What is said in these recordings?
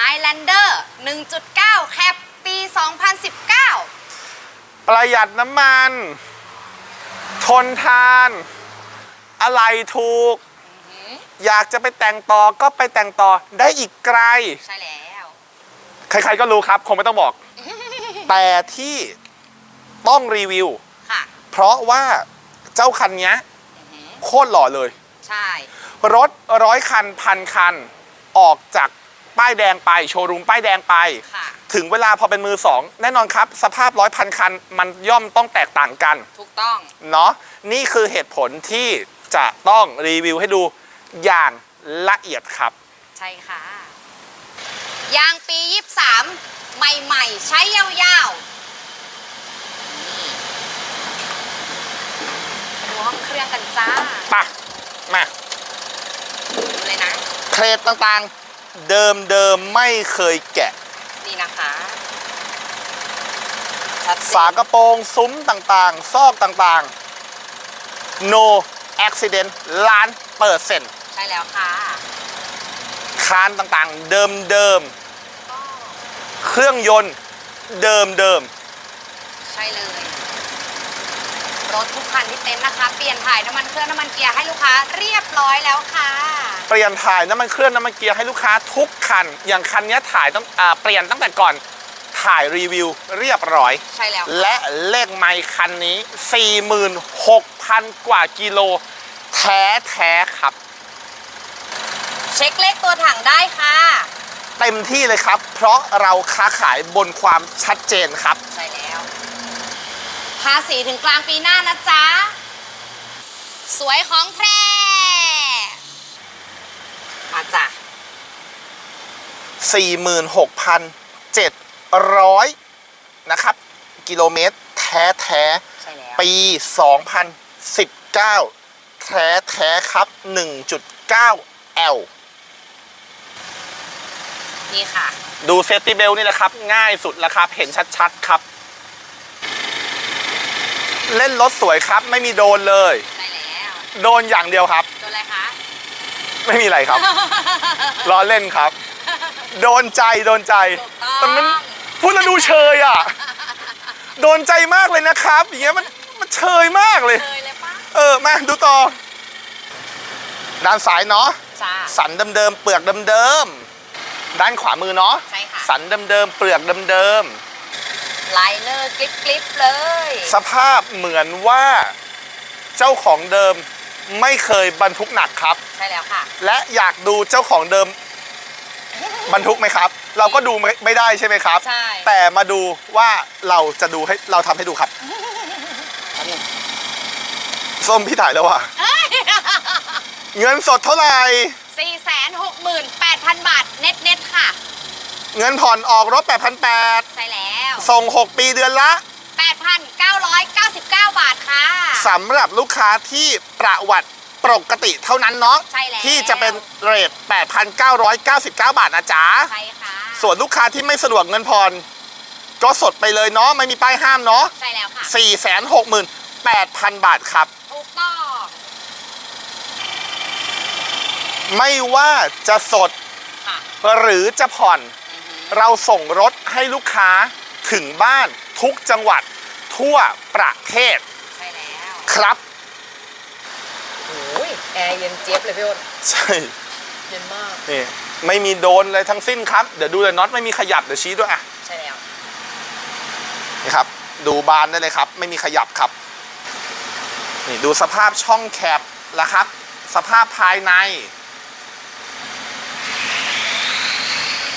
Highlander 1.9 แคปปี 2019 ประหยัดน้ำมัน ทนทาน อะไรถูก อยากจะไปแต่งต่อก็ไปแต่งต่อได้อีกไกล ใช่แล้ว ใครๆก็รู้ครับคงไม่ต้องบอก แต่ที่ต้องรีวิว ค่ะ เพราะว่าเจ้าคันเนี้ยโคตรหล่อเลย ใช่ รถร้อยคันพันคัน ออกจาก ป้ายแดงไปโชว์รูมป้ายแดงไป ค่ะ ถึงเวลาพอเป็นมือสองแน่นอนครับ สภาพร้อยพันคันมันย่อมต้องแตกต่างกัน ถูกต้อง เนาะนี่คือเหตุผลที่จะต้องรีวิวให้ดูอย่างละเอียดครับ ใช่ค่ะ ยางปี 23 ใหม่ๆ ใช้ยาวๆดูห้องเครื่องกันจ้า ปะ มาดูเลยนะเครดต่างๆ เดิมเดิมๆไม่เคยแกะ นี่นะคะชัดเจนฝากระโปรงซุ้มต่างๆ ซอกต่างๆ no accident ล้านเปอร์เซ็นต์ใช่แล้วค่ะคานต่างๆ เดิมเดิมก็ๆเครื่องยนต์เดิมเดิมใช่เลย รถทุกคันที่เต็นท์นะคะ เปลี่ยนถ่ายน้ำมันเครื่องน้ำมันเกียร์ให้ลูกค้าเรียบร้อยแล้วค่ะๆ เปลี่ยนถ่ายน้ำมันเครื่องน้ำมันเกียร์ให้ลูกค้าทุกคัน อย่างคันเนี้ยถ่ายต้องอาเปลี่ยนตั้งแต่ก่อนถ่ายรีวิวเรียบร้อย ใช่แล้วค่ะและเลขไมค์คันนี้ 46,000 กว่ากิโล แท้แท้ๆครับ เช็คเลขตัวถังได้ค่ะ เต็มที่เลยครับ เพราะเราค้าขายบนความชัดเจนครับ ใช่แล้ว ภาษีถึงกลางปีหน้านะจ๊ะ สวยของแพร่ มาจ้ะ46,700 นะครับ กิโลเมตรแท้แท้ใช่แล้วๆปี 2019 แท้แท้ๆครับ 1.9 L นี่ค่ะ ดูเซฟตี้เบลนี่แหละครับ ง่ายสุดแล้วครับ เห็นชัด ๆ ครับ เล่นรถสวยครับ ไม่มีโดนเลย ใช่แล้ว โดนอย่างเดียวครับโดนอะ ไรคะไม่มีอะไรครับล้อเล่นครับ โดนใจโดนใจถูกต้องแต่มันพูดแล้วดูเชยอะ โดนใจมากเลยนะครับ อย่างเงี้ยมันมันเชยมากเลย เลยเลยปะเออมาดูต่อ ด้านซ้ายเนาะ จ้า สันเดิมๆเปลือกเดิมๆด้านขวามือเนาะ ใช่ค่ะ สันเดิมๆเปลือกเดิมไลเนอร์กลิปกลิปเลย ๆสภาพเหมือนว่า เจ้าของเดิม ไม่เคยบรรทุกหนักครับ ใช่แล้วค่ะ และอยากดูเจ้าของเดิมบรรทุกไหมครับ เราก็ดูไม่ไม่ได้ใช่ไหมครับ ใช่ แต่มาดูว่าเราจะดูให้เราทำให้ดูครับส้มพี่ถ่ายแล้วว่ะเงินสดเท่าไหร่ 468,000 บาทเน็ตเน็ตๆค่ะ เงินผ่อนออกรถ8,800ใช่แล้ว ส่ง 6 ปีเดือนละ 8,999 บาทค่ะ สำหรับลูกค้าที่ประวัติปกติเท่านั้นเนาะใช่แล้ว ที่จะเป็นเรท8,999 บาทนะจ๊ะ ใช่ค่ะส่วนลูกค้าที่ไม่สะดวกเงินผ่อนก็สดไปเลยเนาะไม่มีป้ายห้ามเนาะใช่แล้วค่ะ 468,000 บาทครับ ถูกต้องไม่ว่าจะสดค่ะหรือจะผ่อน เราส่งรถให้ลูกค้าถึงบ้าน ทุกจังหวัดทั่วประเทศใช่แล้วครับโอ้ยแอร์เย็นเจี๊ยบเลยพี่อ้นใช่เย็นมากนี่ไม่มีโดนเลยทั้งสิ้นครับ เดี๋ยวดูเลยน็อตไม่มีขยับเดี๋ยวชี้ด้วยอะใช่แล้วนี่ครับ ดูบานได้เลยครับ ไม่มีขยับครับนี่ดูสภาพช่องแคบละครับ สภาพภายใน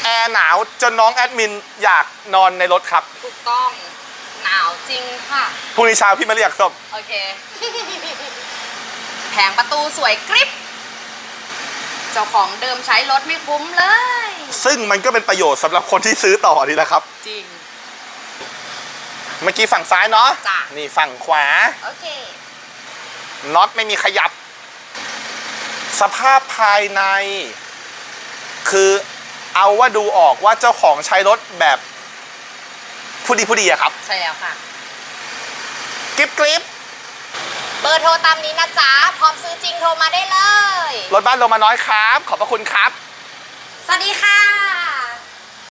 แอร์หนาวจนน้องแอดมินอยากนอนในรถครับถูก ต้อง หนาวจริงค่ะ พรุ่งนี้เช้าพี่มาเรียกส้มโอเค แผงประตูสวยกริบ เจ้าของเดิมใช้รถไม่คุ้มเลย ซึ่งมันก็เป็นประโยชน์สำหรับคนที่ซื้อต่อนี่แหละครับ จริง เมื่อกี้ฝั่งซ้ายเนาะจ้ะ นี่ฝั่งขวา โอเค น็อตไม่มีขยับ สภาพภายใน คือเอาว่าดูออกว่าเจ้าของใช้รถแบบ ผู้ดีผู้ดีอะครับ ใช่แล้วค่ะ กริบกริบเบอร์โทรตามนี้นะจ๊ะ พร้อมซื้อจริงโทรมาได้เลย รถบ้านลงมาน้อยครับ ขอบพระคุณครับ สวัสดีค่ะ